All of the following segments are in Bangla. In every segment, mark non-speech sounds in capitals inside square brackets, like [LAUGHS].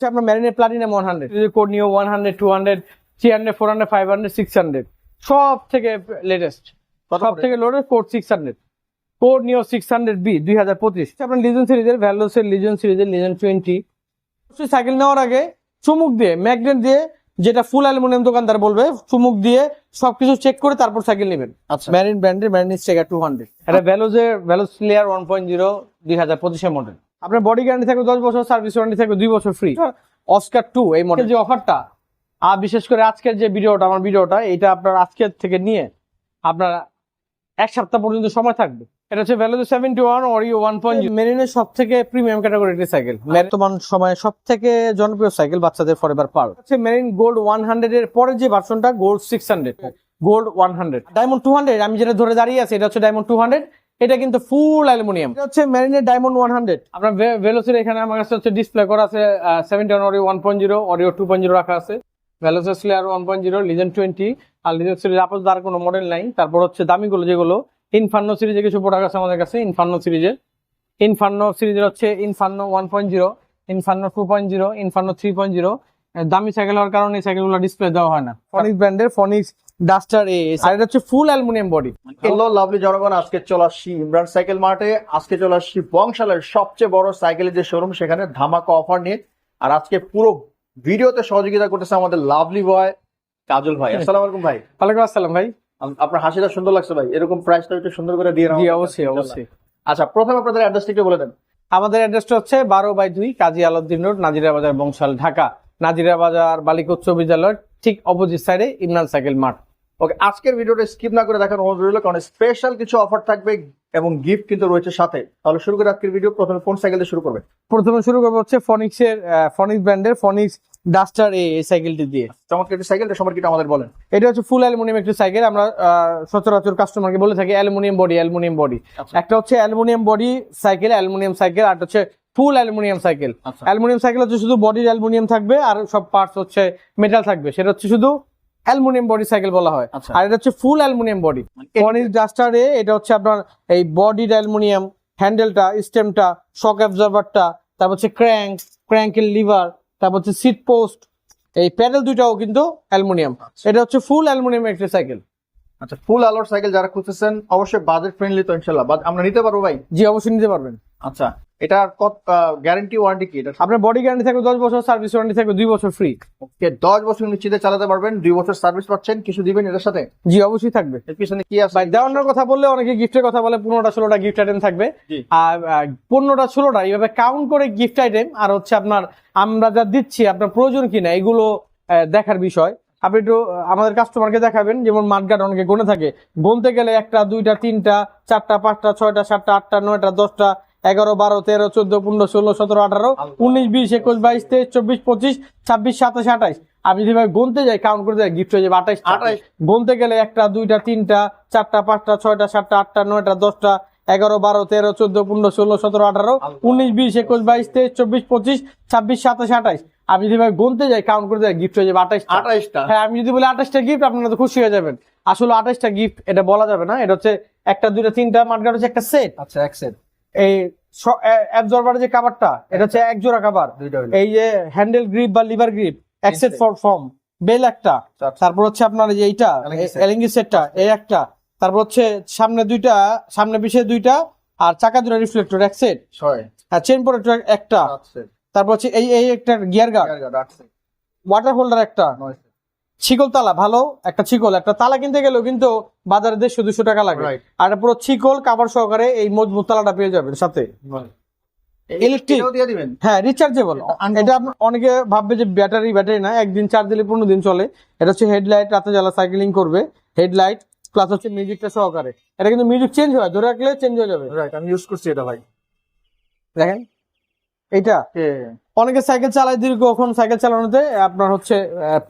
হচ্ছে আপনার ম্যারিনে platinum one hundred code Neo one hundred two hundred three hundred four hundred five hundred six hundred সব থেকে লেটেস্ট সব? থেকে loaded code six hundred code Neo six hundred B দুই হাজার পঁচিশ। আপনার লিজন সিরিজের ভ্যালোসের লিজন সিরিজের লিজন টোয়েন্টি অবশ্যই সাইকেল নেওয়ার আগে চুমুক দিয়ে ম্যাগনেট দিয়ে যেটা ফুল অ্যালুমিনিয়াম দোকানদার বলবে চুমুক দিয়ে সবকিছু চেক করে তারপর সাইকেল নেবেন। আচ্ছা। ম্যারিন ব্র্যান্ডের ম্যারিন স্টেগার টু হান্ড্রেড এটা ভ্যালোজের Veloce player one point zero দুই হাজার পঁচিশের মডেল আপনার বডি গ্যারান্টি থাকবে দশ বছর সার্ভিস ওয়ারেন্টি থাকবে দুই বছর ফ্রি অস্কার টু এই মডেল যে অফারটা আর বিশেষ করে আজকের যে ভিডিওটা আমার ভিডিওটা এটা আপনার আজকের থেকে নিয়ে আপনার এক সপ্তাহ পর্যন্ত সময় থাকবে। এটা হচ্ছে value seventy one Oreo one point মেরিনের সব থেকে প্রিমিয়াম ক্যাটাগরি একটি সাইকেল বর্তমান সময়ে সব থেকে জনপ্রিয় সাইকেল বাচ্চাদের ফরএভার পার হচ্ছে মেরিন গোল্ড ওয়ান হান্ড্রেড এর পরে যে ভার্সনটা gold six hundred gold one hundred diamond two hundred আমি যেটা ধরে দাঁড়িয়ে আছি এটা হচ্ছে ডায়মন্ড টু হান্ড্রেড এটা কিন্তু ফুল অ্যালুমিনিয়াম এটা হচ্ছে মেরিনের ডায়মন্ড ওয়ান হান্ড্রেড আপনার ভেলোসের এখানে আমার কাছে হচ্ছে ডিসপ্লে করা আছে seventy one Oreo one point zero Oreo two point zero রাখা আছে। ভ্যালোসের slayer one point zero legend twenty আর লিজেন সিরিজ আপাতত আর কোনো মডেল নাই। তারপর হচ্ছে দামিগুলো যেগুলো ইনফার্নো সিরিজে কিছু প্রোডাক্ট আছে আমাদের কাছে ইনফার্নো সিরিজের ইনফার্নো সিরিজের হচ্ছে inferno one point zero inferno two point zero inferno three point zero দামি সাইকেল হওয়ার কারণে এই সাইকেলগুলো ডিসপ্লে দেওয়া হয় না। ফনিক্স ব্র্যান্ডের ফনিক্স ডাস্টার এ আর এটা হচ্ছে full aluminium body hello lovely জনগণ আজকে চলে আসছি ইমরান সাইকেল মার্টে। আজকে চলে আসছি বংশালের সবচেয়ে বড় সাইকেলের যে শোরুম সেখানে ধামাকা অফার নিয়ে। আর আজকে পুরো ভিডিওতে সহযোগিতা করতেছে আমাদের লাভলি বয় কাজল ভাই। আসসালামু আলাইকুম ভাই। ওয়ালাইকুম আসসালাম ভাই। আপনার হাসিটা সুন্দর লাগছে ভাই। এরকম প্রাইসটা একটু সুন্দর করে দিয়ে জি অবশ্যই অবশ্যই। আচ্ছা প্রথমে আপনাদের অ্যাড্রেসটা একটু বলে দেন। আমাদের অ্যাড্রেসটা হচ্ছে বারো বাই দুই কাজী আলাউদ্দিন রোড নাজিরা বাজার বংশাল ঢাকা। নাজিরা বাজার বালিকা উচ্চ বিদ্যালয়ের ঠিক অপোজিট সাইডে ইমরান সাইকেল মাঠ ওকে আজকের ভিডিওটা স্কিপ না করে দেখার অনুরোধ রইল কারণ স্পেশাল কিছু অফার থাকবে এবং গিফট কিন্তু রয়েছে সাথে। তাহলে শুরু করে আজকের ভিডিও প্রথমে কোন সাইকেল দিয়ে শুরু করবে। প্রথমে শুরু করব হচ্ছে ফনিক্সের ফনিক্স ব্র্যান্ডের ফনিক্স ডাস্টার এই সাইকেলটি দিয়ে। চমৎকার একটি সাইকেলটা সম্পর্কে আমাদের বলেন। এটা হচ্ছে ফুল অ্যালুমিনিয়াম একটি সাইকেল আমরা সচরাচর কাস্টমারকে বলে থাকি অ্যালুমিনিয়াম বডি অ্যালুমিনিয়াম বডি। একটা হচ্ছে aluminium body cycle aluminium cycle আর হচ্ছে full aluminium cycle aluminium cycle হচ্ছে শুধু বডির অ্যালুমিনিয়াম থাকবে আর সব পার্টস হচ্ছে মেটাল থাকবে। সেটা হচ্ছে শুধু অ্যালুমিনিয়াম বডি সাইকেল বলা হয়। আচ্ছা। আর এটা হচ্ছে ফুল অ্যালুমিনিয়াম বডি। অনিস ডাস্টারে এ এটা হচ্ছে আপনার এই বডির অ্যালুমিনিয়াম হ্যান্ডেলটা স্টেমটা শক অ্যাবজর্ভারটা তারপর হচ্ছে ক্র্যাঙ্ক ক্র্যাঙ্কের লিভার তারপর হচ্ছে সিট পোস্ট এই প্যাডেল দুইটাও কিন্তু অ্যালুমিনিয়াম। এটা হচ্ছে ফুল অ্যালুমিনিয়াম একটি সাইকেল। আচ্ছা ফুল আলোর সাইকেল যারা খুঁজতেছেন অবশ্যই বাজেট ফ্রেন্ডলি তো ইনশাল্লাহ। আমরা নিতে পারব ভাই? জি অবশ্যই নিতে পারবেন। আচ্ছা এটার কত গ্যারান্টি ওয়ারেন্টি কি? এটা আপনার বডি গ্যারান্টি থাকবে দশ বছর সার্ভিস ওয়ারেন্টি থাকবে দুই বছর ফ্রি ওকে দশ বছর নিশ্চিতে চালাতে পারবেন দুই বছর সার্ভিস পাচ্ছেন কিছু দিবেন এটার সাথে? জি অবশ্যই থাকবে। এর পিছনে কি আছে? ভাই দেওয়ানোর কথা বললে অনেকে গিফটের কথা বলে পনেরোটা ষোলোটা গিফট আইটেম থাকবে। আর পনেরোটা ষোলোটা এইভাবে কাউন্ট করে গিফট আইটেম আর হচ্ছে আপনার আমরা যা দিচ্ছি আপনার প্রয়োজন কিনা এগুলো দেখার বিষয়। আপনি একটু আমাদের কাস্টমারকে দেখাবেন যেমন মাঠঘাট অনেকে গুনে থাকে। গুনতে গেলে একটা দুইটা তিনটা চারটা পাঁচটা ছয়টা সাতটা আটটা নয়টা দশটা এগারো বারো তেরো চোদ্দ পনেরো ষোলো সতেরো আঠারো উনিশ বিশ একুশ বাইশ তেইশ চব্বিশ পঁচিশ ছাব্বিশ সাতাশ আঠাইশ আমি যেভাবে গুনতে যাই কাউন্ট করে যাই গিফট হয়ে যাবে আঠাইশ আঠাইশ। গুনতে গেলে একটা দুইটা তিনটা চারটা পাঁচটা ছয়টা সাতটা আটটা নয়টা দশটা এগারো বারো তেরো চোদ্দ পনেরো ষোলো সতেরো আঠারো উনিশ বিশ একুশ বাইশ তেইশ চব্বিশ পঁচিশ ছাব্বিশ সাতাশ আঠাইশ আমি যেভাবে গুনতে যাই কাউন্ট করে যাই গিফট হয়ে যাবে আঠাইশ আঠাইশটা হ্যাঁ আমি যদি বলি আঠাশটা গিফট আপনারা তো খুশি হয়ে যাবেন। আসলে আঠাশটা গিফট এটা বলা যাবে না। এটা হচ্ছে একটা দুইটা তিনটা মার্কেট হচ্ছে একটা সেট আচ্ছা এক সেট এই অ্যাবজর্ভারের যে কাভারটা এটা হচ্ছে এক জোড়া কাভার এই যে হ্যান্ডেল গ্রিপ বা লিভার গ্রিপ অ্যাক্সেট ফর ফর্ম বেল একটা। আচ্ছা। তারপর হচ্ছে আপনার যে এইটা এলিঙ্গি সেটটা এই একটা। তারপর হচ্ছে সামনে দুইটা সামনে পিছিয়ে দুইটা আর চাকা দুটো রিফ্লেক্টর এক সেট ছয়। আর চেন প্রোটেক্টর একটা সেট তারপর হচ্ছে এই এই একটা গিয়ার গার্ড ওয়াটার হোল্ডার একটা। ছিকল তালা ভালো একটা ছিকল। একটা তালা কিনতে গেলেও কিন্তু বাজারে দেড়শো দুশো টাকা লাগে। আর পুরো ছিকল কাবার সহকারে এই মজবুত তালাটা পেয়ে যাবেন সাথে। দিবেন? হ্যাঁ রিচার্জেবল এটা অনেকে ভাববে যে ব্যাটারি ব্যাটারি না একদিন চার্জ দিলে পনেরো দিন চলে। এটা হচ্ছে হেডলাইট রাতে জ্বালা সাইক্লিং করবে। হেডলাইট প্লাস হচ্ছে মিউজিকটা সহকারে। এটা কিন্তু মিউজিক চেঞ্জ হয় ধরে রাখলে চেঞ্জ হয়ে যাবে। রাইট আমি ইউজ করছি এটা ভাই। দেখেন? এইটা? অনেকে সাইকেল চালায় দীর্ঘক্ষণ সাইকেল চালানোতে আপনার হচ্ছে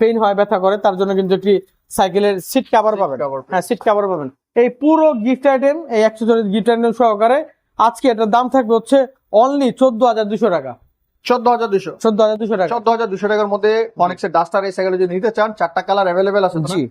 পেইন হয় ব্যথা করে তার জন্য কিন্তু একটি সাইকেলের সিট কভার পাবেন। হ্যাঁ সিট কভার পাবেন। এই পুরো গিফট আইটেম এই একশো গিফট আইটেম সহকারে আজকে এটার দাম থাকবে হচ্ছে অনলি চোদ্দ হাজার দুশো টাকা। চোদ্দ হাজার দুশো। চোদ্দ হাজার দুশো টাকা। চোদ্দ হাজার দুশো টাকার মধ্যে অনেক্সের ডাস্টার এই সাইকেল যদি নিতে চান চারটা কালার অ্যাভেলেবেল আছে জি।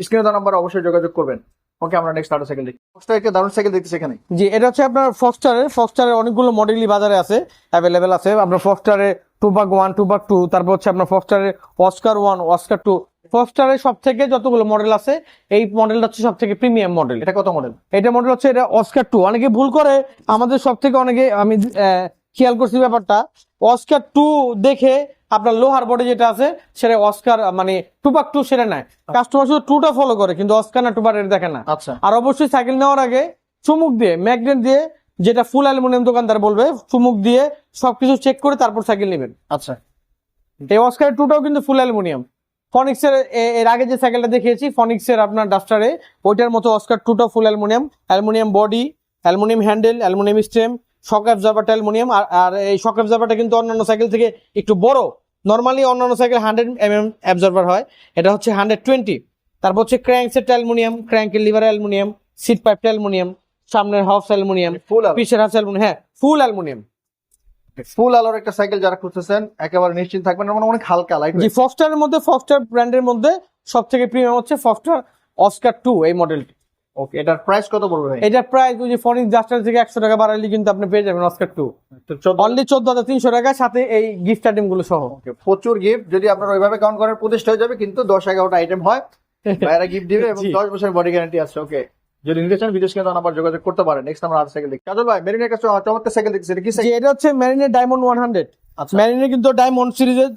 স্ক্রিনে নাম্বার অবশ্যই যোগাযোগ করবেন। ওকে আমরা নেক্সট আরও সাইকেল দেখি। Foxter একটা দারুণ সাইকেল দেখতেছি এখানে। জি এটা হচ্ছে আপনার ফক্সটারের ফক্সটারের অনেকগুলো মডেলই বাজারে আছে অ্যাভেলেবেল আছে। আপনার ফক্সটারের টুবাক ওয়ান টুবাক টু তারপর হচ্ছে আপনার ফস্টারের অস্কার ওয়ান অস্কার টু ফস্টারের সব থেকে যতগুলো মডেল আছে এই মডেলটা হচ্ছে সব থেকে প্রিমিয়াম মডেল এটা কত মডেল এটা মডেল হচ্ছে এটা অস্কার টু অনেকে ভুল করে আমাদের সব থেকে অনেকে আমি খেয়াল করছি ব্যাপারটা। অস্কার টু দেখে আপনার লোহার বডি যেটা আছে সেটা অস্কার মানে টুপাক টু সেটা নেয়। কাস্টমার শুধু টুটা ফলো করে কিন্তু অস্কার না টুপার এটা দেখে না। আচ্ছা। আর অবশ্যই সাইকেল নেওয়ার আগে চুমুক দিয়ে ম্যাগনেট দিয়ে যেটা ফুল অ্যালুমিনিয়াম দোকানদার বলবে চুমুক দিয়ে সবকিছু চেক করে তারপর সাইকেল নেবেন। আচ্ছা। এই অস্কার টুটাও কিন্তু ফুল অ্যালুমিনিয়াম ফনিক্সের এর আগে যে সাইকেলটা দেখিয়েছি ফনিক্সের আপনার ডাস্টারে ওইটার মতো Oscar টুটাও full aluminium aluminium body aluminium handle aluminium stem shock অ্যাবজার্ভারটা aluminium আর আর এই শক অ্যাবজার্ভারটা কিন্তু অন্যান্য সাইকেল থেকে একটু বড়। নর্মালি অন্যান্য cycle hundred M M absorber হয়। এটা হচ্ছে হান্ড্রেড টোয়েন্টি তারপর হচ্ছে ক্র্যাঙ্ক সেট অ্যালুমিনিয়াম ক্র্যাঙ্কের লিভার অ্যালুমিনিয়াম সিট পাইপটা অ্যালুমিনিয়াম সামনের হাফ অ্যালুমিনিয়াম ফুল পিছের হাফ অ্যালুমিনিয়াম হ্যাঁ ফুল অ্যালুমিনিয়াম। ফুল আলোর একটা সাইকেল যারা খুঁজতেছেন একেবারে নিশ্চিত থাকবেন। মানে অনেক হালকা লাইট জি ফস্টারের মধ্যে ফস্টার ব্র্যান্ডের মধ্যে সব থেকে প্রিমিয়াম হচ্ছে ফস্টার অস্কার টু এই মডেলটি ওকে এটার প্রাইস কত পড়বে এটার প্রাইস ওই যে ফনিক জাস্টার থেকে একশো টাকা বাড়ালে কিন্তু আপনি পেয়ে যাবেন অস্কার টু অনলি চোদ্দ হাজার তিনশো টাকা সাথে এই গিফট আইটেমগুলো সহ। প্রচুর গিফট যদি আপনারা ওইভাবে কাউন্ট করেন প্রতিষ্ঠা হয়ে যাবে কিন্তু দশ এগারোটা আইটেম হয়। [LAUGHS] বাইরে গিফট দিবে এবং। দশ বছর বডি গ্যারান্টি আছে। ওকে যদি নিতে চান ভিডিও স্ক্রিনে আবার যোগাযোগ করতে পারেন। নেক্সট আমরা আর সাইকেল দেখি। কাজল ভাই মেরিনের কাছে চমৎকার সাইকেল দেখছি এটা কি সাইকেল এটা হচ্ছে ম্যারিনের ডায়মন্ড ওয়ান হান্ড্রেড আচ্ছা। ম্যারিনের কিন্তু ডায়মন্ড সিরিজের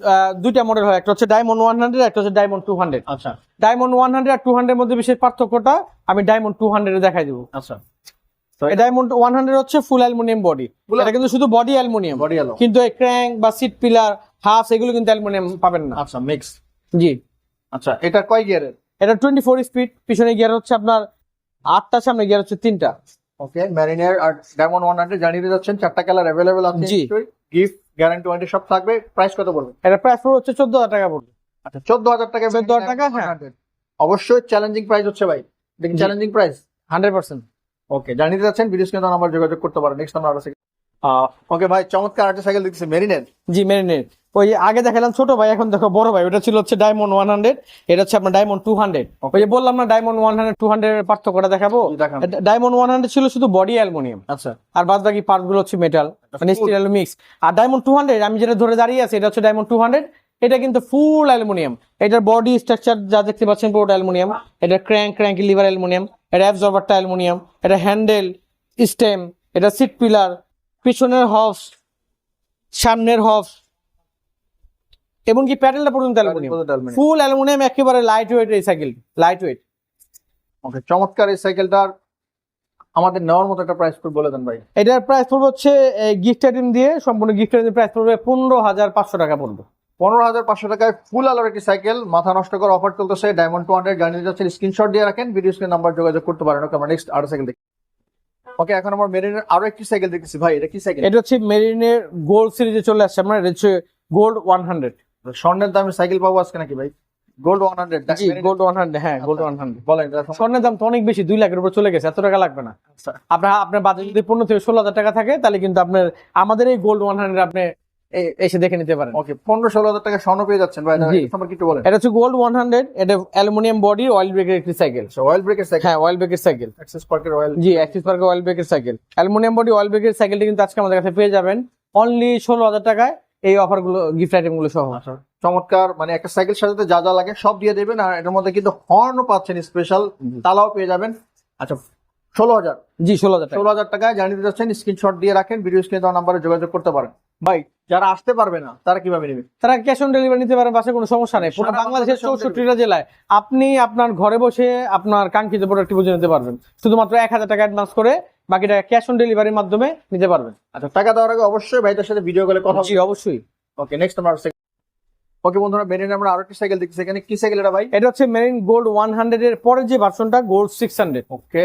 দুইটা মডেল হয়। একটা হচ্ছে ডায়মন্ড ওয়ান হান্ড্রেড একটা হচ্ছে ডায়মন্ড টু হান্ড্রেড আচ্ছা। ডায়মন্ড ওয়ান হান্ড্রেড আর টু হান্ড্রেড মধ্যে বিশেষ পার্থক্যটা আমি ডায়মন্ড টু হান্ড্রেড দেখাই দেবো। আচ্ছা। ডায়মন্ড ওয়ান হান্ড্রেড হচ্ছে ফুল অ্যালুমিনিয়াম বডি এটা কিন্তু শুধু বডি অ্যালুমিনিয়াম বডি কিন্তু ক্র্যাঙ্ক বা সিট পিলার হাফ এগুলো কিন্তু অ্যালুমিনিয়াম পাবেন না। আচ্ছা মিক্স জি। আচ্ছা এটা কয় গিয়ারের এটা টোয়েন্টি ফোর স্পিড পিছনে গিয়ার হচ্ছে আপনার আটটা সামনে গিয়ার হচ্ছে তিনটা। ওকে ম্যারিনের আর ডায়মন্ড ওয়ান হান্ড্রেড জানিয়ে যাচ্ছেন চারটা কালার অ্যাভেলেবেল আছে জি। গিফট গ্যারান্টি ওয়ারেন্টি সব থাকবে প্রাইস কত পড়বে? এটা প্রাইস পড়বে হচ্ছে চোদ্দ হাজার টাকা পড়বে। আচ্ছা চোদ্দ হাজার টাকা 14,000 টাকা, হ্যাঁ। 100 অবশ্যই চ্যালেঞ্জিং প্রাইস হচ্ছে ভাই। দেখি জি। Challenging price hundred percent okay জানিয়ে যাচ্ছেন ভিডিও স্ক্রিনে নাম্বার যোগাযোগ করতে পারেন। নেক্সট আমরা আরও ওকে ভাই চমৎকার একটা সাইকেল দেখছি মেরিনের জি মেরিনের ওই আগে দেখালাম ছোট ভাই এখন দেখো বড় ভাই। ওটা ছিল হচ্ছে ডায়মন্ড ওয়ান হান্ড্রেড এটা হচ্ছে আপনার ডায়মন্ড টু হান্ড্রেড ওই যে বললাম না diamond one hundred two hundred পার্থক্যটা দেখাবো? ডায়মন্ড ওয়ান হান্ড্রেড ছিল শুধু বডি অ্যালুমিনিয়াম আচ্ছা। আর বাদ বাকি পার্টগুলো হচ্ছে মেটাল মানে স্টিল মিক্স আর ডায়মন্ড টু হান্ড্রেড আমি যেটা ধরে দাঁড়িয়ে আছি এটা হচ্ছে ডায়মন্ড টু হান্ড্রেড এটা কিন্তু ফুল অ্যালুমিনিয়াম এটার বডি স্ট্রাকচার যা দেখতে পাচ্ছেন পুরোটা অ্যালুমিনিয়াম এটা ক্র্যাঙ্ক ক্র্যাঙ্ক লিভার অ্যালুমিনিয়াম এটা অ্যাবজর্ভারটা অ্যালুমিনিয়াম এটা হ্যান্ডেল স্টেম এটা সিট পিলার পিছনের হফ সামনের হফ এবং কি প্যাডেলটা পর্যন্ত অ্যালুমিনিয়াম। ফুল অ্যালুমিনিয়াম একেবারে লাইট ওয়েট এই সাইকেল লাইট ওয়েট ওকে চমৎকার এই সাইকেলটার আমাদের নেওয়ার মতো একটা প্রাইস বলে দেন ভাই। এটার প্রাইস পড়বে হচ্ছে গিফট আইটেম দিয়ে সম্পূর্ণ গিফট আইটেম প্রাইস পড়বে পনেরো হাজার পাঁচশো টাকা পড়বে। পনেরো হাজার পাঁচশো টাকায় ফুল আলোর একটি সাইকেল মাথা নষ্ট করে অফার চলতেছে ডায়মন্ড টু হান্ড্রেড জানিয়ে যাচ্ছেন স্ক্রিনশট দিয়ে রাখেন ভিডিও স্ক্রিন নাম্বার যোগাযোগ করতে পারেন। ওকে আমরা নেক্সট আরও সাইকেল দেখি। ওকে এখন আমার মেরিনের আরও একটি সাইকেল দেখতেছি। ভাই এটা কি সাইকেল এটা হচ্ছে মেরিনের গোল্ড সিরিজে চলে আসছে আপনার এটা হচ্ছে গোল্ড ওয়ান হান্ড্রেড স্বর্ণের দামে সাইকেল পাবো আজকে নাকি ভাই? গোল্ড ওয়ান হান্ড্রেড জি গোল্ড ওয়ান হান্ড্রেড হ্যাঁ গোল্ড ওয়ান হান্ড্রেড বলেন স্বর্ণের দাম তো অনেক বেশি দুই লাখের উপর চলে গেছে এত টাকা লাগবে না। আচ্ছা, আপনার আপনার বাজেট যদি পনেরো থেকে ষোলো হাজার টাকা থাকে তাহলে কিন্তু আপনার আমাদের এই গোল্ড ওয়ান হান্ড্রেড আপনি এসে দেখে নিতে পারেন। ওকে পনেরো ষোলো হাজার টাকা স্বর্ণ পেয়ে যাচ্ছেন। ভাই। সম্পর্কে একটু বলেন। এটা হচ্ছে গোল্ড ওয়ান হান্ড্রেড এটা অ্যালুমিনিয়াম বডি অয়েল ব্রেকের একটি সাইকেল অয়েল ব্রেকের সাইকেল হ্যাঁ অয়েল ব্রেকের সাইকেল অ্যাক্সেস পার্কের অয়েল জি অ্যাক্সিস পার্কের অয়েল ব্রেকের সাইকেল অ্যালুমিনিয়াম বডি অয়েল ব্রেকের সাইকেলটি কিন্তু আজকে আমাদের কাছে পেয়ে যাবেন। অনলি ষোলো হাজার টাকায় এই অফারগুলো গিফট আইটেমগুলো সহ। আচ্ছা। চমৎকার মানে একটা সাইকেল সাজাতে যা যা লাগে সব দিয়ে দেবেন আর এটার মধ্যে কিন্তু হর্নও পাচ্ছেন স্পেশাল তালাও পেয়ে যাবেন। আচ্ছা ষোলো হাজার। জি ষোলো হাজার ষোলো হাজার টাকায় জানিয়ে দিতে চাচ্ছেন স্ক্রিনশট দিয়ে রাখেন ভিডিও স্ক্রিনে দেওয়া নাম্বারে যোগাযোগ করতে পারেন। ভাই যারা আসতে পারবে না তারা কীভাবে নেবে? তারা ক্যাশ অন ডেলিভারি নিতে পারেন বাসে কোনো সমস্যা নেই। পুরো বাংলাদেশের চৌষট্টিটা জেলায় আপনি আপনার ঘরে বসে আপনার কাঙ্ক্ষিত প্রোডাক্টটি বুঝে নিতে পারবেন। শুধুমাত্র এক হাজার টাকা অ্যাডভান্স করে বাকিটা ক্যাশ অন ডেলিভারির মাধ্যমে নিতে পারবেন। আচ্ছা টাকা দেওয়ার আগে অবশ্যই ভাইদের সাথে ভিডিও কলে কথা অবশ্যই। ওকে নেক্সট আমরা ওকে বন্ধুরা বেরিয়ে আমরা আরও একটি সাইকেল দেখছি এখানে কি সাইকেল এটা ভাই? এটা হচ্ছে মেরিন গোল্ড ওয়ান হান্ড্রেড এর পরের যে ভার্সনটা গোল্ড সিক্স হান্ড্রেড ওকে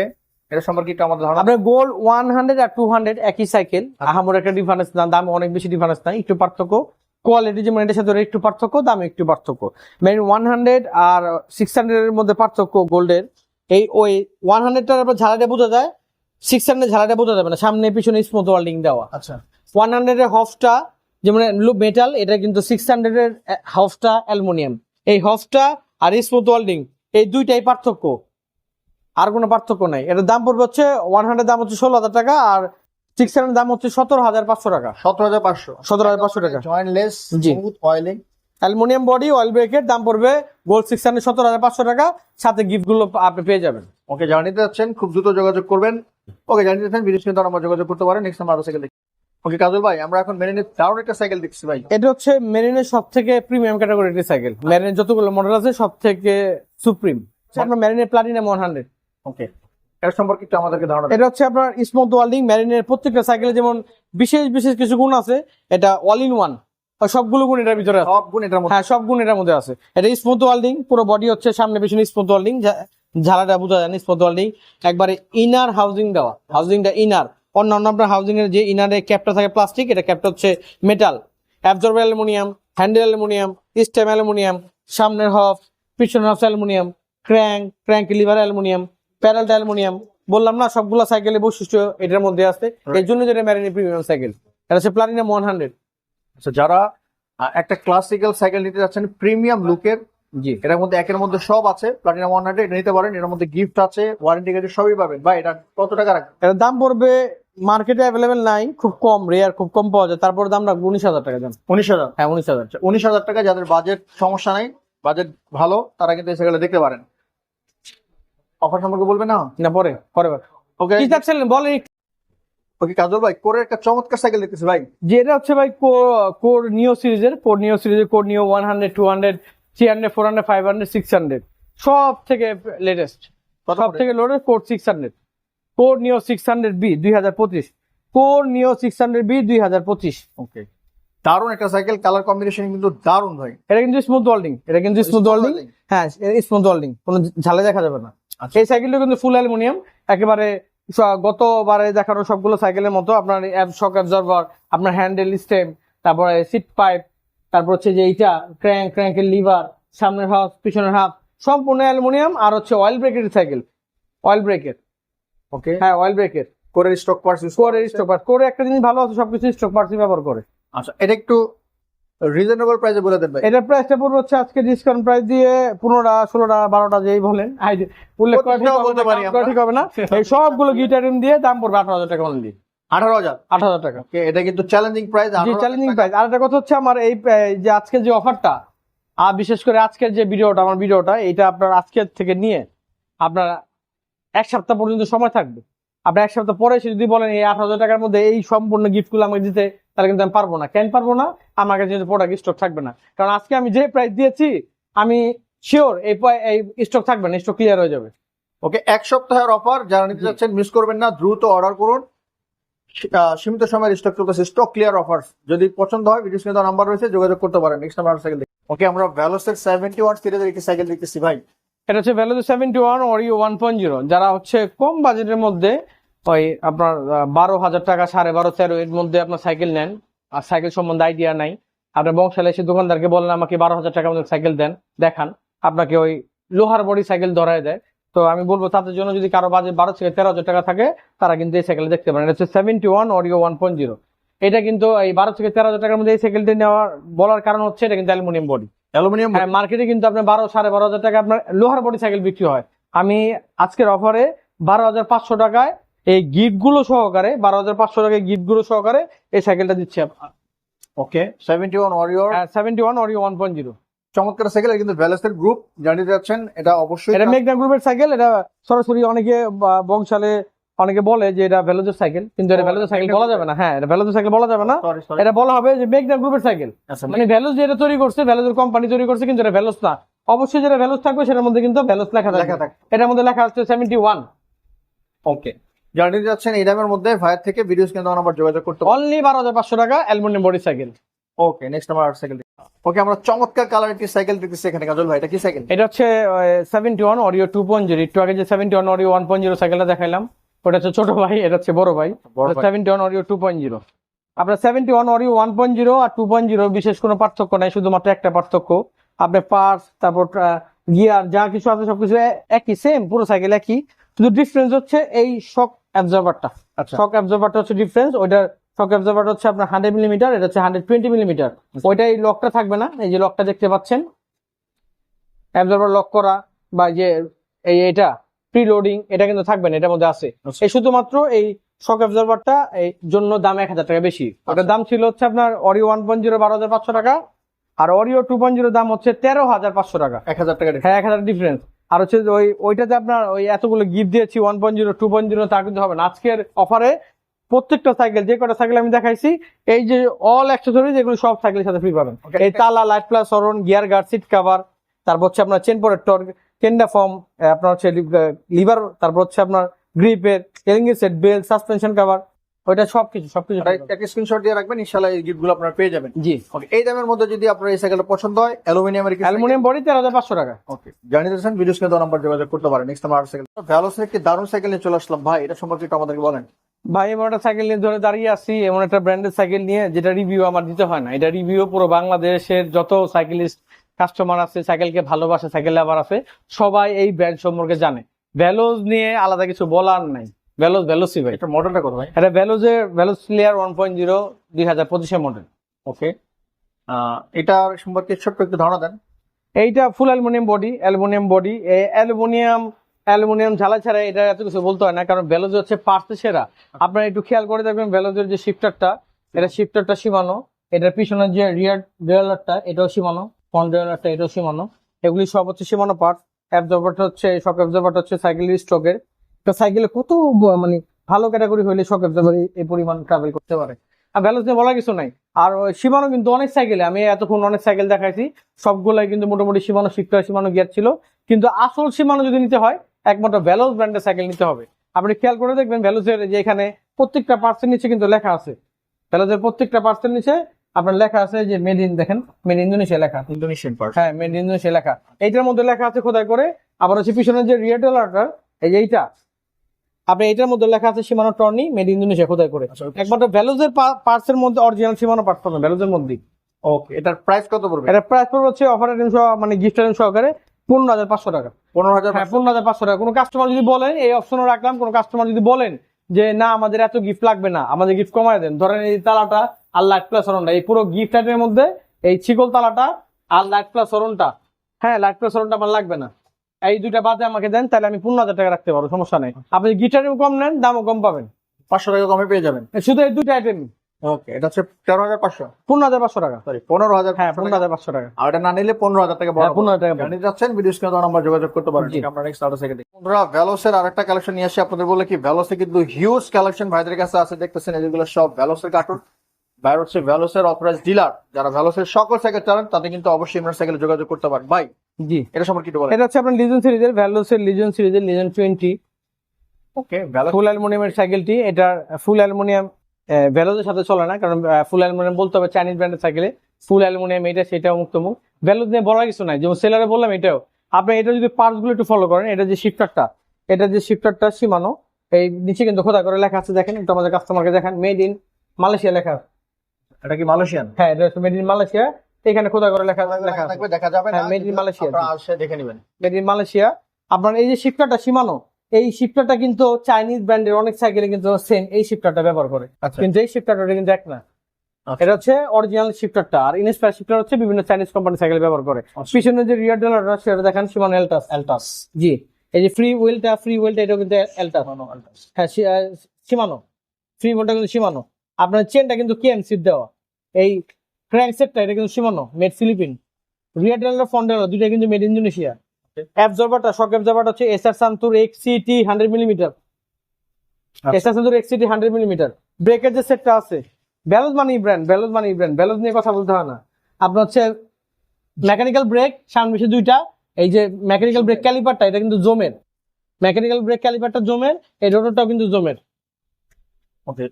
এটা সম্পর্কে একটু আমাদের ধারণা? আপনার গোল্ড ওয়ান হান্ড্রেড আর টু হান্ড্রেড একই সাইকেল আহামর একটা ডিফারেন্স না দাম অনেক বেশি ডিফারেন্স নাই একটু পার্থক্য। কোয়ালিটি যেমন এটার সাথে একটু পার্থক্য দাম একটু পার্থক্য। মেরিন ওয়ান হান্ড্রেড আর সিক্স হান্ড্রেড এর মধ্যে পার্থক্য গোল্ডের। এই ওই ওয়ান হান্ড্রেডটার আপনার ঝালাটা বোঝা যায় সিক্স হান্ড্রেড ঝালাটা বোঝা যাবে না সামনে পিছনে স্মুথ ওয়ার্ল্ডিং দেওয়া। আচ্ছা। ওয়ান হান্ড্রেড এর হফটা যেমন মেটাল এটা কিন্তু সিক্স হান্ড্রেড এর হফটা অ্যালুমিনিয়াম। এই হফটা আর স্মুথ ওয়ার্ল্ডিং এই দুইটাই পার্থক্য। আর কোনো পার্থক্য নাই। এটার দাম পড়বে হচ্ছে ওয়ান হান্ড্রেড দাম হচ্ছে ষোলো হাজার টাকা আর সিক্স হান্ড্রেড দাম হচ্ছে সতেরো হাজার পাঁচশো টাকা। সতেরো হাজার পাঁচশো। 17,500 টাকা। জয়েন্টলেস জি। Smooth oiling aluminium body oil ব্রেকের দাম পড়বে গোল্ড সিক্স হান্ড্রেড সতেরো হাজার পাঁচশো টাকা। সাথে গিফটগুলো আপনি পেয়ে যাবেন। ওকে যারা নিতে যাচ্ছেন খুব দ্রুত যোগাযোগ করবেন। ওকে যারা নিতে চাচ্ছেন ভিডিও স্ক্রিনে আমরা যোগাযোগ করতে পারেন নেক্সট আমরা আরও সাইকেল দেখি। ওকে কাজল ভাই আমরা এখন নিয়ে দারুণ একটা সাইকেল দেখছি ভাই। এটা হচ্ছে মেরিনের সব থেকে প্রিমিয়াম ক্যাটাগরির সাইকেল মেরিনের যতগুলো মডেল আছে সব থেকে সুপ্রিম আপনার মেরিনের প্লাটিনাম ওয়ান হান্ড্রেড ওকে এর সম্পর্কে একটু আমাদেরকে ধারণা। এটা হচ্ছে আপনার স্মুথ ওয়ার্ল্ডিং মেরিনের প্রত্যেকটা সাইকেলে যেমন বিশেষ বিশেষ কিছু গুণ আছে এটা অল ইন ওয়ান সবগুলো গুণ এটার ভিতরে সব গুণ এটার মধ্যে হ্যাঁ সব গুণ এটার মধ্যে আছে। এটা স্মুথ ওয়ার্ল্ডিং পুরো বডি হচ্ছে সামনে পেছনে স্মুথ ওয়ার্ল্ডিং ঝালাটা বোঝা যায় স্মুথ ওয়ার্ল্ডিং একবারে ইনার হাউজিং দেওয়া হাউজিংটা ইনার অন্যান্য আপনার হাউজিং এর যে ইনারে ক্যাপটা থাকে প্লাস্টিক এটা ক্যাপটা হচ্ছে metal absorb aluminium handle aluminium stem aluminium সামনের হফ পিছনের hub aluminium crank crank lever aluminium প্যারালটা aluminium. বললাম না সবগুলা সাইকেলের বৈশিষ্ট্য এটার মধ্যে আছে। এর জন্য যেটা ম্যারিনি প্রিমিয়াম সাইকেল এটা হচ্ছে প্লাটিনাম ওয়ান হান্ড্রেড আচ্ছা, যারা একটা ক্লাসিক্যাল সাইকেল নিতে যাচ্ছেন প্রিমিয়াম লুকের জি। এটার মধ্যে একের মধ্যে সব আছে প্লাটিনাম ওয়ান হান্ড্রেড এটা নিতে পারেন এর মধ্যে গিফট আছে ওয়ারেন্টি কার্ড সবই পাবেন। ভাই এটা কত টাকা রাখবেন? এটার দাম পড়বে মার্কেটে অ্যাভেলেবেল নাই খুব কম রেয়ার খুব কম পাওয়া যায়। তারপর দাম রাখব উনিশ হাজার টাকা দাম। উনিশ হাজার? হ্যাঁ উনিশ হাজার। আচ্ছা, উনিশ হাজার টাকা যাদের বাজেট সমস্যা নাই বাজেট ভালো তারা কিন্তু এই সাইকেলটা দেখতে পারেন। অফার সম্পর্কে বলবেন না? না পরে পরে ওকে কি চাচ্ছিলেন বলেন ওকে কাজল ভাই করে একটা চমৎকার সাইকেল দেখতেছি ভাই। যে এটা হচ্ছে ভাই কোর নিও সিরিজের কোর নিও সিরিজের core Neo one hundred two hundred three hundred four hundred five hundred six hundred সব থেকে লেটেস্ট সব থেকে লোডের core six hundred core Neo six hundred B দুই হাজার পঁচিশ। কোর নিও সিক্স হান্ড্রেড বি দুই হাজার পঁচিশ। ওকে দারুণ একটা সাইকেল কালার কম্বিনেশন কিন্তু দারুণ ভাই। এটা কিন্তু স্মুথ ওয়ার্ল্ডিং এটা কিন্তু স্মুথ ওয়ার্ল্ডিং হ্যাঁ স্মুথ ওয়ার্ল্ডিং কোনো ঝালে দেখা যাবে না। এই সাইকেলটা কিন্তু ফুল অ্যালুমিনিয়াম একেবারে গতবারে দেখানো সবগুলো সাইকেলের মতো আপনার শক অ্যাবজর্ভার আপনার হ্যান্ডেল স্টেম তারপরে সিট পাইপ তারপর হচ্ছে যে এইটা ক্র্যাঙ্ক ক্র্যাঙ্কের লিভার সামনের হাফ পিছনের হাফ সম্পূর্ণ অ্যালুমিনিয়াম আর হচ্ছে অয়েল ব্রেকের সাইকেল অয়েল ব্রেকের ওকে হ্যাঁ অয়েল ব্রেকের করে স্টক পার্টস ইউজ করে স্টক পার্ট করে একটা জিনিস ভালো আছে সবকিছু স্টক পার্টস ব্যবহার করে। আচ্ছা এটা একটু রিজনেবল প্রাইসে বলে দেন ভাই। এটার প্রাইসটা পড়বে হচ্ছে আজকে ডিসকাউন্ট প্রাইস দিয়ে যেই বলেন। উল্লেখ বলতে পারি আমরা। ঠিক হবে না। [LAUGHS] এই সবগুলো দিয়ে দাম পড়বে আঠারো হাজার টাকা অনলি আঠারো হাজার? আট হাজার টাকা। ওকে এটা কিন্তু চ্যালেঞ্জিং প্রাইস জি চ্যালেঞ্জিং প্রাইস আর একটা কথা হচ্ছে আমার এই যে আজকের যে অফারটা আর বিশেষ করে আজকের যে ভিডিওটা আমার ভিডিওটা এটা আপনার আজকের থেকে নিয়ে আপনার এক সপ্তাহ পর্যন্ত সময় থাকবে। আপনি এক সপ্তাহ পরে এসে যদি বলেন এই আট হাজার টাকার মধ্যে এই সম্পূর্ণ গিফটগুলো আমাকে দিতে তাহলে কিন্তু আমি পারব না। কেন পারব না? আমার কাছে প্রোডাক্ট স্টক থাকবে না। কারণ আজকে আমি যে প্রাইস দিয়েছি আমি শিওর এই এই স্টক থাকবে না স্টক ক্লিয়ার হয়ে যাবে। ওকে এক সপ্তাহের অফার যারা নিতে। যাচ্ছেন মিস করবেন না দ্রুত অর্ডার করুন। সীমিত সময়ের স্টক চলতেছে স্টক ক্লিয়ার অফার যদি পছন্দ হয় ভিডিও স্ক্রিনে নাম্বার রয়েছে যোগাযোগ করতে পারেন। নেক্সট নাম্বার সাইকেল ওকে আমরা ভ্যালোসের সেভেন্টি ওয়ান সিরিজের একটি সাইকেল দেখতেছি ভাই। এটা হচ্ছে value seventy one Oreo one point zero যারা হচ্ছে কম বাজেটের মধ্যে ওই আপনার বারো হাজার টাকা সাড়ে বারো তেরো এর মধ্যে আপনার সাইকেল নেন। আর সাইকেল সম্বন্ধে আইডিয়া নাই। আপনার বংশালে এসে দোকানদারকে বলেন আমাকে বারো হাজার টাকার মধ্যে সাইকেল দেন দেখান। আপনাকে ওই লোহার বডি সাইকেল ধরায় দেয়। তো আমি বলব তাদের জন্য যদি কারও বাজেট বারো থেকে তেরো হাজার টাকা থাকে তারা কিন্তু এই সাইকেল দেখতে পারেন। এটা হচ্ছে seventy one audio one point zero এটা কিন্তু এই বারো থেকে তেরো হাজার টাকার মধ্যে এই সাইকেলটি নেওয়ার বলার কারণ হচ্ছে এটা কিন্তু অ্যালুমিনিয়াম বডি। অ্যালুমিনিয়াম হ্যাঁ মার্কেটে কিন্তু আপনার বারো সাড়ে বারো হাজার টাকা আপনার লোহার বডি সাইকেল বিক্রি হয়। আমি আজকের অফারে বারো হাজার পাঁচশো টাকায় এই গিফটগুলো সহকারে বারো হাজার পাঁচশো টাকা গিফটগুলো সহকারে এই সাইকেলটা দিচ্ছি okay seventy one seventy one Oreo one point zero চমৎকার সাইকেল কিন্তু ভ্যালোসের গ্রুপ জানিয়ে যাচ্ছেন এটা অবশ্যই এটা মেঘনা গ্রুপের সাইকেল এটা সরাসরি অনেকে বংশালে অনেকে বলে যে এটা ভ্যালোজের সাইকেল কিন্তু এটা ভ্যালোজের সাইকেল বলা যাবে না। হ্যাঁ এটা ভ্যালোজের সাইকেল বলা যাবে না। এটা বলা হবে যে মেঘনা গ্রুপের সাইকেল মানে যেটা তৈরি করছে কোম্পানি তৈরি করছে কিন্তু এটা না। অবশ্যই যেটা থাকবে সেটার মধ্যে কিন্তু লেখা থাকে এটার মধ্যে লেখা হচ্ছে সেভেন্টি ওয়ান ওকে যাচ্ছেন এই দামের মধ্যে ভাইয়ের থেকে ভিডিও স্ক্রিনে নাম্বার যোগাযোগ করতে অনলি বারো হাজার পাঁচশো টাকা body cycle okay next number cycle okay আমরা চমৎকার কালার একটি সাইকেল দেখতেছি এখানে কাজল ভাই এটা কি সাইকেল এটা হচ্ছে seventy one Oreo two point zero একটু আগে যে seventy one Oreo one point zero সাইকেলটা দেখাইলাম ওটা হচ্ছে ছোট ভাই এটা হচ্ছে বড় ভাই। Seventy one Oreo two point zero আপনার seventy one Oreo one point zero আর টু পয়েন্ট জিরো বিশেষ কোনো পার্থক্য নাই শুধুমাত্র একটা পার্থক্য। আপনার পার্টস তারপর গিয়ার যা কিছু আছে সবকিছু একই সেম পুরো সাইকেল একই। শুধু ডিফারেন্স হচ্ছে এই শক অ্যাবজর্ভারটা আচ্ছা। শক অ্যাবজর্ভারটা হচ্ছে ডিফারেন্স ওইটার শক অ্যাবজর্ভারটা হচ্ছে আপনার হান্ড্রেড মিলিমিটার এটা হচ্ছে হান্ড্রেড টোয়েন্টি মিলিমিটার ওইটা এই লকটা থাকবে না এই যে লকটা দেখতে পাচ্ছেন। অ্যাবজর্ভার লক করা বা যে এই এটা প্রি লোডিং এটা কিন্তু থাকবে না এটার মধ্যে আছে। আচ্ছা। এই শুধুমাত্র এই শক অ্যাবজর্ভারটা এই জন্য দাম এক হাজার টাকা বেশি। ওটার দাম ছিল হচ্ছে আপনার অরিও ওয়ান পয়েন্ট জিরো বারো হাজার পাঁচশো টাকা আর অরিও টু পয়েন্ট জিরো দাম হচ্ছে তেরো হাজার পাঁচশো টাকা। এক হাজার টাকা হ্যাঁ এক হাজার ডিফারেন্স আর হচ্ছে ওই ওইটাতে আপনার ওই এতগুলো গিফট দিয়েছি one point zero two point zero তা কিন্তু হবে না। আজকের অফারে প্রত্যেকটা সাইকেল যে কটা সাইকেল আমি দেখাইছি এই যে অল অ্যাক্সেসরিজ এগুলো সব সাইকেলের সাথে ফ্রি পাবেন। এই তালা light plus horn gear guard seat cover তারপর হচ্ছে আপনার চেন প্রোটেক্টর কেন্ডা ফর্ম আপনার হচ্ছে লিভার তারপর হচ্ছে আপনার গ্রিপের এলিঙ্গি সেট বেল সাসপেনশন কভার ওইটা সবকিছু সবকিছু একটা স্ক্রিনশট দিয়ে রাখবেন ইনশাআল্লাহ এই গিফটগুলো আপনারা পেয়ে যাবেন। জি। ওকে এই দামের মধ্যে যদি আপনার এই সাইকেলটা পছন্দ হয় অ্যালুমিনিয়ামের কি অ্যালুমিনিয়াম বডি তেরো হাজার পাঁচশো টাকা। ওকে জানিয়ে দিয়েছেন ভিডিও স্ক্রিনে নাম্বার যোগাযোগ করতে পারেন। নেক্সট আমার সাইকেল ভ্যালোসের একটি দারুণ সাইকেল নিয়ে চলে আসলাম। ভাই এটা সম্পর্কে একটু আমাদেরকে বলেন। ভাই এমন একটা সাইকেল নিয়ে ধরে দাঁড়িয়ে আছি এমন একটা ব্র্যান্ডের সাইকেল নিয়ে যেটা রিভিউ আমার দিতে হয় না। এটা রিভিউ পুরো বাংলাদেশের যত সাইকেলিস্ট কাস্টমার আছে সাইকেলকে ভালোবাসে সাইকেল লাভার আছে সবাই এই ব্র্যান্ড সম্পর্কে জানে। ভ্যালোজ নিয়ে আলাদা কিছু বলার নাই। ভ্যালোজ ভ্যালোসি ভাই এটা মডেলটা কত ভাই? এটা ভ্যালোজের Veloce player one point zero দুই হাজার পঁচিশের মডেল ওকে এটার সম্পর্কে ছোট্ট একটু ধারণা দেন। এইটা full aluminium body aluminium body aluminium aluminium ঝালা ছাড়া এটা এত কিছু বলতে হয় না কারণ ভ্যালোজ হচ্ছে পার্টস সেরা। আপনারা একটু খেয়াল করে দেখবেন ভ্যালোজের যে শিফটারটা এটা শিফটারটা সীমানো এটার পিছনের যে রিয়ার ডেলারটা এটাও সীমানো ফ্রন্ট ডেলারটা এটাও সীমানো। এগুলি সব হচ্ছে সীমানো পার্ট অ্যাবজর্ভারটা হচ্ছে সব অ্যাবজর্ভারটা হচ্ছে সাইকেলের স্টকের একটা সাইকেলে কত মানে ভালো ক্যাটাগরি হলে সব অ্যাবজর্ভার এই পরিমাণ ট্রাভেল করতে পারে। আর ভ্যালোজ নিয়ে বলার কিছু নাই। আর সীমানো কিন্তু অনেক সাইকেলে আমি এতক্ষণ অনেক সাইকেল দেখাইছি সবগুলাই কিন্তু মোটামুটি সীমানো শিফটার সীমানো গিয়ার ছিল। কিন্তু আসল সীমানো যদি নিতে হয় একমাত্র ভ্যালোজ ব্র্যান্ডের সাইকেল নিতে হবে। আপনি খেয়াল করে দেখবেন ভ্যালোজের যে এখানে প্রত্যেকটা পার্সেন্ট নিচে কিন্তু লেখা আছে। ভ্যালোজের প্রত্যেকটা পার্সেন্ট নিচে আপনার লেখা আছে যে মেড ইন দেখেন মেড ইন্দোনেশিয়া লেখা। ইন্দোনেশিয়ান পার্ট হ্যাঁ মেড ইন্দোনেশিয়া লেখা। এইটার মধ্যে লেখা আছে খোদাই করে আবার হচ্ছে পিছনের যে রিয়ার টেলারটার এই যে এইটা আপনি এইটার মধ্যে লেখা আছে সীমানো টর্নি মেড ইন্দোনেশিয়া খোদাই করে? আচ্ছা, একমাত্র ভ্যালোজের পার্টসের মধ্যে অরিজিনাল সীমানো পার্টস পাবেন ভ্যালোজের মধ্যে ওকে এটার প্রাইস কত পড়বে? এটা প্রাইস পড়বে হচ্ছে অফার সহ মানে গিফট আইটেম সহকারে পনেরো হাজার পাঁচশো টাকা। পনেরো হাজার হ্যাঁ পনেরো হাজার পাঁচশো টাকা। কোনো কাস্টমার যদি বলেন এই অপশনও রাখলাম কোনো কাস্টমার যদি বলেন যে না আমাদের এত গিফট লাগবে না আমাদের গিফট কমায় দেন। ধরেন এই তালাটা আর লাইট প্লাস হরনটা এই পুরো গিফট আইটেমের মধ্যে এই চিকল তালাটা আর লাইট প্লাস হরনটা হ্যাঁ লাইট প্লাস হরনটা আমার লাগবে না। এই দুইটা বাদে আমাকে দেন তাহলে আমি পনেরো হাজার টাকা রাখতে পারব সমস্যা নেই। আপনি আইটেম কম নেন দামও কম পাবেন। পাঁচশো টাকা কমে পেয়ে যাবেন। শুধু এই দুইটা আইটেম ওকে এটা হচ্ছে তেরো হাজার পাঁচশো। পনেরো হাজার পাঁচশো টাকা। সরি পনেরো হাজার হ্যাঁ পনেরো হাজার পাঁচশো টাকা। আর এটা না নিলে পনেরো হাজার টাকা হ্যাঁ পনেরো হাজার টাকা ভিডিও স্ক্রিনে নাম্বার যোগাযোগ করতে পারেন। জি। ঠিক আমরা নেক্সট আরও সেকেন্ড বন্ধুরা ভ্যালোসের আরেকটা কালেকশন নিয়ে আসি। আপনাদের বলে কি ভ্যালোসে কিন্তু হিউজ কালেকশন ভাইদের কাছে আছে। দেখতেছেন এগুলো সব ভ্যালোসের কার্টুন বাইরে হচ্ছে ভ্যালোসের অথরাইজ ডিলার যারা ভ্যালোসের সকল সাইকেল চালান তাদের কিন্তু অবশ্যই ইমরান সাইকেলে যোগাযোগ করতে পারেন। ভাই জি। এটা সম্পর্কে একটু বলেন। এটা হচ্ছে আপনার লিজন সিরিজের ভ্যালোসের লিজন সিরিজের লিজন টোয়েন্টি ওকে ফুল অ্যালুমিনিয়ামের সাইকেলটি এটা ফুল অ্যালুমিনিয়াম ভ্যালোজের সাথে চলে না কারণ ফুল অ্যালুমিনিয়াম বলতে হবে চাইনিজ ব্র্যান্ডের সাইকেলে ফুল অ্যালুমিনিয়াম এটা সেটাও মুক্তমুখ ভ্যালোজ নিয়ে বলার কিছু নাই যেমন সেলারে বললাম এটাও। আপনি এটা যদি পার্টসগুলো একটু ফলো করেন এটা যে শিফটারটা এটা যে শিফটারটা সীমানো এই নিচে কিন্তু খোদা করে লেখা আছে দেখেন একটু আমাদের কাস্টমারকে দেখেন মেড ইন মালয়েশিয়া লেখা। আছে। এটা কি মালয়েশিয়ান? হ্যাঁ এটা মেড ইন মালয়েশিয়া এখানে খোদা করে লেখা লেখা থাকবে দেখা যাবে না হ্যাঁ, made in Malaysia। আপনারা আসে দেখে নেবেন। মেড ইন মালয়েশিয়া আপনার এই যে সীমানো এই শিফটারটা কিন্তু চাইনিজ ব্র্যান্ডের অনেক সাইকেলে কিন্তু সেম এই শিফটারটা ব্যবহার করে। আচ্ছা। কিন্তু এই শিফটারটা কিন্তু এক না। আচ্ছা। এটা হচ্ছে অরিজিনাল শিফটারটা আর ইনস্পায়ার শিফটার হচ্ছে বিভিন্ন চাইনিজ কোম্পানি সাইকেল ব্যবহার করে। আচ্ছা। পিছনে যে রিয়ার ডলারটা সেটা দেখেন সীমানো এলটাস এলটাস জি। এই যে ফ্রি হুইলটা ফ্রি হুইলটা এটাও কিন্তু এলটাস হ্যাঁ সীমানো ফ্রি হুইলটা কিন্তু সীমানো আপনার চেনটা কিন্তু কেএম সিট দেওয়া। এই ক্র্যাঙ্ক সেটটা এটা কিন্তু Shimano made Philippine rear front দুইটা কিন্তু মেড ইন্দোনেশিয়া Okay. অ্যাবজর্ভারটা শক অ্যাবজর্ভারটা হচ্ছে SR Suntour XCT hundred millimetre. SR Suntour XCT hundred millimetre ব্রেকের যে সেটটা আছে ব্যালোজ মানি ব্র্যান্ড ব্যালোজ মানি ব্র্যান্ড ব্যালোজ নিয়ে কথা বলতে হয় না। আপনার হচ্ছে মেকানিক্যাল ব্রেক সামনে বেশি দুইটা এই যে মেকানিক্যাল ব্রেক ক্যালিপারটা এটা কিন্তু জোমের। মেকানিক্যাল ব্রেক ক্যালিপারটা জোমের এই রোটরটাও কিন্তু জোমের। ওকে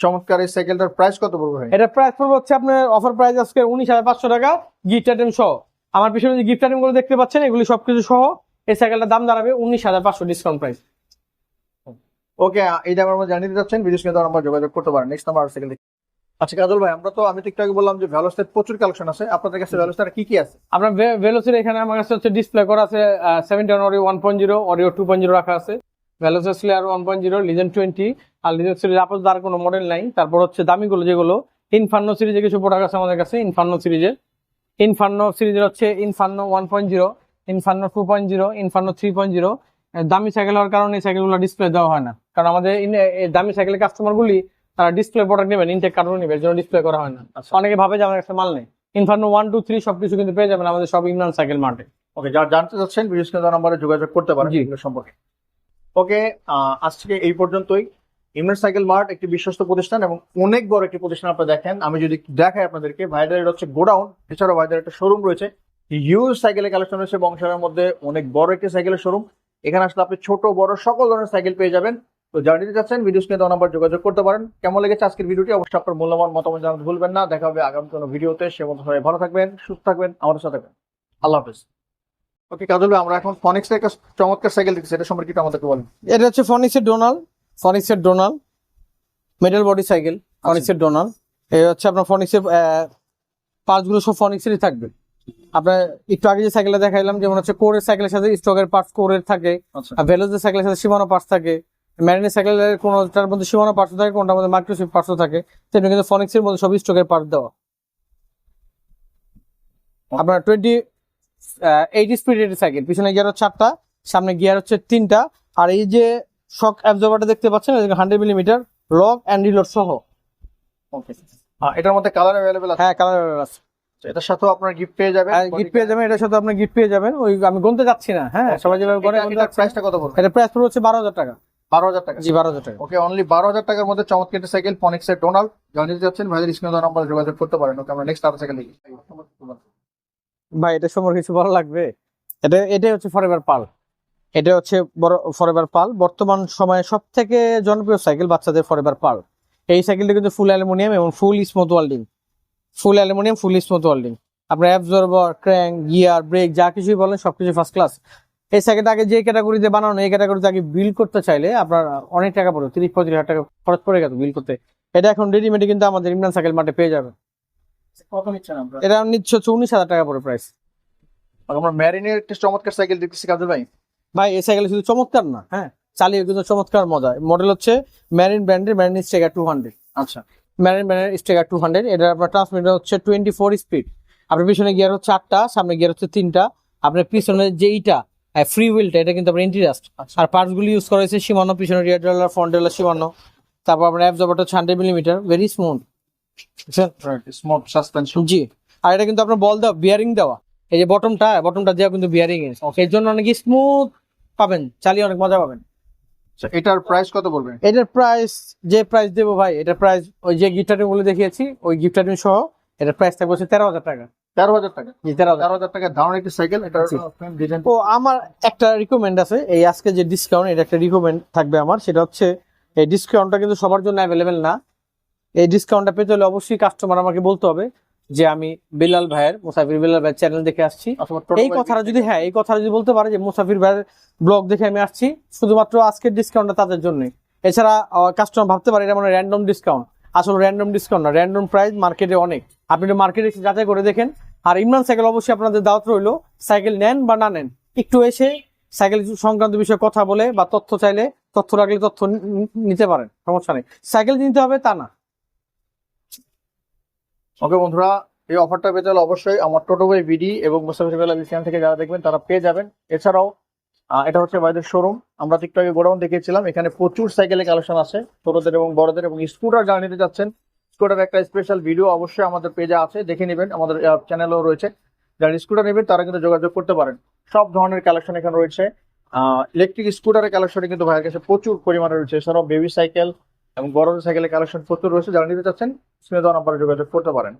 চমৎকার এই সাইকেলটার প্রাইস কত পড়বে ভাই? এটা প্রাইস পড়বে হচ্ছে আপনার অফার প্রাইস আজকে উনিশ হাজার পাঁচশো টাকা গিফট আইটেম সহ। আমার পিছনে যে গিফট আইটেমগুলো দেখতে পাচ্ছেন এগুলি সবকিছু সহ এই সাইকেলটার দাম দাঁড়াবে উনিশ হাজার পাঁচশো ডিসকাউন্ট প্রাইস ওকে এই দামের মধ্যে জানিয়ে দিতে চাচ্ছেন ভিডিও স্ক্রিনে নাম্বার যোগাযোগ করতে পারেন। নেক্সট নাম্বার সাইকেল আচ্ছা কাজল ভাই আমরা তো আমি আগে বললাম যে ভ্যালোসের প্রচুর কালেকশন আছে। আপনাদের কাছে ভ্যালোসের কি কি আছে? আপনার ভেলোসির এখানে আমার কাছে হচ্ছে ডিসপ্লে করা আছে seventy Oreo one point zero Oreo two point zero রাখা আছে। ভেলোসির Slayer one point zero Legend twenty আর লিজেন সিরিজ আপাতত আর কোনো মডেল নাই। তারপর হচ্ছে দামিগুলো যেগুলো ইনফার্নো সিরিজে কিছু প্রোডাক্ট আছে আমাদের কাছে ইনফার্নো সিরিজের ইনফার্নো সিরিজের হচ্ছে Inferno one point zero Inferno two point zero Inferno three point zero দামি সাইকেল হওয়ার কারণে এই সাইকেলগুলো ডিসপ্লে দেওয়া হয় না। কারণ আমাদের এই দামি সাইকেলের কাস্টমার গুলি তারা ডিসপ্লে প্রোডাক্ট নেবেন ইনটেক কার্টুন নেবে এর জন্য ডিসপ্লে করা হয় না। আচ্ছা। অনেকে ভাবে যে আমার কাছে মাল নেই। ইনফার্নো ওয়ান টু থ্রি সবকিছু কিন্তু পেয়ে যাবেন আমাদের সব ইমরান সাইকেল মার্টে। ওকে যারা জানতে চাচ্ছেন স্ক্রিনে নাম্বারে যোগাযোগ করতে পারেন সম্পর্কে। ওকে আজকে এই পর্যন্তই। ইমরান সাইকেল মার্ট একটি বিশ্বস্ত প্রতিষ্ঠান এবং অনেক বড় একটি প্রতিষ্ঠান আপনারা দেখেন। আমি যদি দেখাই আপনাদেরকে ভাইদের এটা হচ্ছে গোডাউন, এছাড়াও ভাইদের একটা শোরুম রয়েছে। হিউজ সাইকেলের কালেকশন রয়েছে বংশালের মধ্যে অনেক বড় একটি সাইকেলের শোরুম এখানে আসলে আপনি ছোট, বড় সকল ধরনের সাইকেল পেয়ে যাবেন। তো যারা নিতে চাচ্ছেন ভিডিও স্ক্রিনে দেওয়া নাম্বার যোগাযোগ করতে পারেন। কেমন লেগেছে আজকের ভিডিওটি অবশ্যই আপনার মূল্যবান মতামত জানাতে ভুলবেন না। দেখা হবে আগামী কোনো ভিডিওতে সে মতো সবাই ভালো থাকবেন, সুস্থ থাকবেন, আমাদের সাথে থাকবেন। আল্লাহ হাফেজ। ওকে কাজল আমরা এখন ফনিক্স একটা চমৎকার সাইকেল দেখছি এটা সম্পর্কে একটু আমাদেরকে বলেন। এটা হচ্ছে ফনিক্সের ডোনাল ফনিক্সের ডোনাল মেটাল বডি সাইকেল ফনিক্সের ডোনাল এই হচ্ছে আপনার ফনিক্সের পার্টসগুলো সব ফনিক্সেরই থাকবে। আপনার একটু আগে যে সাইকেলটা দেখাইলাম যেমন হচ্ছে কোরের সাইকেলের সাথে স্টকের পার্টস কোরের থাকে আচ্ছা। আর ভেলোজের সাইকেলের সাথে সীমানো পার্টস থাকে ম্যারিনের সাইকেলের কোনোটার মধ্যে সীমানো পার্টস থাকে কোনটার মধ্যে মাইক্রোসিপ পার্টসও থাকে তেমনি কিন্তু ফনিক্সের মধ্যে সব স্টকের পার্ট দেওয়া। আপনার টোয়েন্টি এইট স্পিড সাইকেল পিছনে গিয়ার হচ্ছে চারটা সামনে গিয়ার হচ্ছে তিনটা। আর এই যে শক অ্যাবজর্ভারটা দেখতে পাচ্ছেন hundred millimetre lock and reload সহ। ওকে এটার মধ্যে কালার অ্যাভেলেবেল আছে। হ্যাঁ কালার আছে। এটার সাথেও আপনার গিফট পেয়ে যাবেন গিফট পেয়ে যাবেন এটার সাথে আপনি গিফট পেয়ে যাবেন। ওই আমি গুনতে যাচ্ছি না হ্যাঁ। সবাই যেভাবে প্রাইসটা কত এটা প্রাইস পড়বে হচ্ছে বারো হাজার টাকা। বারো হাজার টাকা। জি বারো হাজার টাকা। ওকে অনলি বারো হাজার টাকার মধ্যে চমৎকার একটা সাইকেল ডোনাল্ড যাচ্ছেন ভাইদের স্ক্রিনে যোগাযোগ করতে পারেন। ওকে আমরা নেক্সট আরও সাইকেল দেখি। ভাই, এটা সম্পর্কে কিছু ভালো লাগবে? এটা, এটাই হচ্ছে ফরএভার পাল এটা হচ্ছে বড় ফরএভার পাল বর্তমান সময়ে সব থেকে জনপ্রিয় সাইকেল বাচ্চাদের ফরএভার পাল এই সাইকেলটা কিন্তু ফুল অ্যালুমিনিয়াম এবং full smooth welding full aluminium full smooth welding আপনার অ্যাবজর্বার ক্র্যাঙ্ক গিয়ার ব্রেক যা কিছুই বলেন, সবকিছু ফার্স্ট ক্লাস এই সাইকেলটা আগে যে ক্যাটাগরিতে বানানো, এই ক্যাটাগরিতে আগে বিল করতে চাইলে আপনার অনেক টাকা পড়বে। তিরিশ, পঁয়ত্রিশ হাজার টাকা খরচ পড়ে গেছে বিল করতে। এটা এখন রেডিমেডে কিন্তু আমাদের ইমরান সাইকেল মাঠে পেয়ে যাবে কত নিচ্ছেন আমরা এটা নিচ্ছে হচ্ছে উনিশ হাজার টাকা পড়ে প্রাইস আমরা ম্যারিনের একটা চমৎকার সাইকেল দেখতেছি কাজল ভাই। ভাই এই সাইকেল শুধু চমৎকার না হ্যাঁ? চালিয়ে কিন্তু চমৎকার মজা। মডেল হচ্ছে ম্যারিন ব্র্যান্ডের ম্যারিন স্টেগার টু হান্ড্রেড আচ্ছা। ম্যারিন ব্র্যান্ডের স্টেগার টু হান্ড্রেড এটা আপনার ট্রান্সমিটার হচ্ছে টোয়েন্টি ফোর স্পিড আপনার পিছনে গিয়ার হচ্ছে আটটা সামনে গিয়ার হচ্ছে তিনটা। আপনার পিছনে যে ইটা ফ্রি হুইলটা এটা কিন্তু আপনার ইন্টিরাস্ট আচ্ছা। আর পার্টস গুলি ইউজ করা হয়েছে সীমানো পিছনে rear derailleur front derailleur Shimano. তারপর আপনার অ্যাবজর্ভারটা হচ্ছে hundred millimetre very smooth smooth suspension জি। আর এটা কিন্তু আপনার বল দেওয়া বিয়ারিং দেওয়া। এই যে বটমটা বটমটা দেওয়া কিন্তু বিয়ারিং এর। এর জন্য অনেক স্মুথ পাবেন চালিয়ে অনেক মজা পাবেন। এটার প্রাইস কত বলবেন এটার প্রাইস যে প্রাইস দেবো ভাই এটার প্রাইস ওই যে দেখিয়েছি সহ এটার প্রাইস থাকবে হচ্ছে তেরো হাজার টাকা। তেরো হাজার টাকা? তেরো হাজার। তেরো হাজার টাকা একটি সাইকেল। ডিজাইন ও আমার একটা রিকমেন্ড আছে এই আজকে যে ডিসকাউন্ট এটা একটা রিকমেন্ড থাকবে আমার সেটা হচ্ছে এই ডিসকাউন্টটা কিন্তু সবার জন্য অ্যাভেলেবেল না। এই ডিসকাউন্টটা পেতে হলে অবশ্যই কাস্টমার আমাকে বলতে হবে যে আমি বিলাল ভাইয়ের মুসাফির বিলাল ভাইয়ের চ্যানেল দেখে আসছি। এই কথাটা যদি হ্যাঁ এই কথাটা যদি বলতে পারে যে মুসাফির ভাইয়ের ব্লগ দেখে আমি আসছি শুধুমাত্র আজকের ডিসকাউন্টটা তাদের জন্য এছাড়া কাস্টমার ভাবতে পারে এটা মানে র্যান্ডম ডিসকাউন্ট আসলে র্যান্ডম ডিসকাউন্ট না র্যান্ডম প্রাইস মার্কেটে অনেক। আপনি মার্কেটে যাচাই করে দেখেন আর ইমরান সাইকেল অবশ্যই আপনাদের দাওয়াত রইল সাইকেল নেন বা না নেন। একটু এসে সাইকেল সংক্রান্ত বিষয়ে কথা বলে বা তথ্য চাইলে তথ্য রাখলে তথ্য নিতে পারেন সমস্যা নেই। সাইকেল নিতে হবে তা না। ওকে বন্ধুরা, এই অফারটা পেতে হলে অবশ্যই আমার টোটো বাই বিডি এবং মুসাফির বেলা থেকে যারা দেখবেন, তারা পেয়ে যাবেন। এছাড়াও এটা হচ্ছে ভাইদের শোরুম আমরা একটু আগে গোডাউন দেখিয়েছিলাম, এখানে প্রচুর সাইকেলের কালেকশন আছে, ছোটদের এবং বড়দের, এবং স্কুটার যারা নিতে যাচ্ছেন স্কুটার একটা স্পেশাল ভিডিও অবশ্যই আমাদের পেজে আছে, দেখে নেবেন, আমাদের চ্যানেলও রয়েছে। যারা স্কুটার নেবেন, তারা কিন্তু যোগাযোগ করতে পারেন। সব ধরনের কালেকশন এখানে রয়েছে। ইলেকট্রিক স্কুটারের কালেকশনে কিন্তু ভাইয়ের কাছে প্রচুর পরিমাণে রয়েছে। এছাড়াও বেবি সাইকেল এবং বড় সাইকেলের কালেকশন প্রচুর রয়েছে। যারা নিতে চাচ্ছেন স্ক্রিনে নাম্বারে যোগাযোগ করতে পারেন।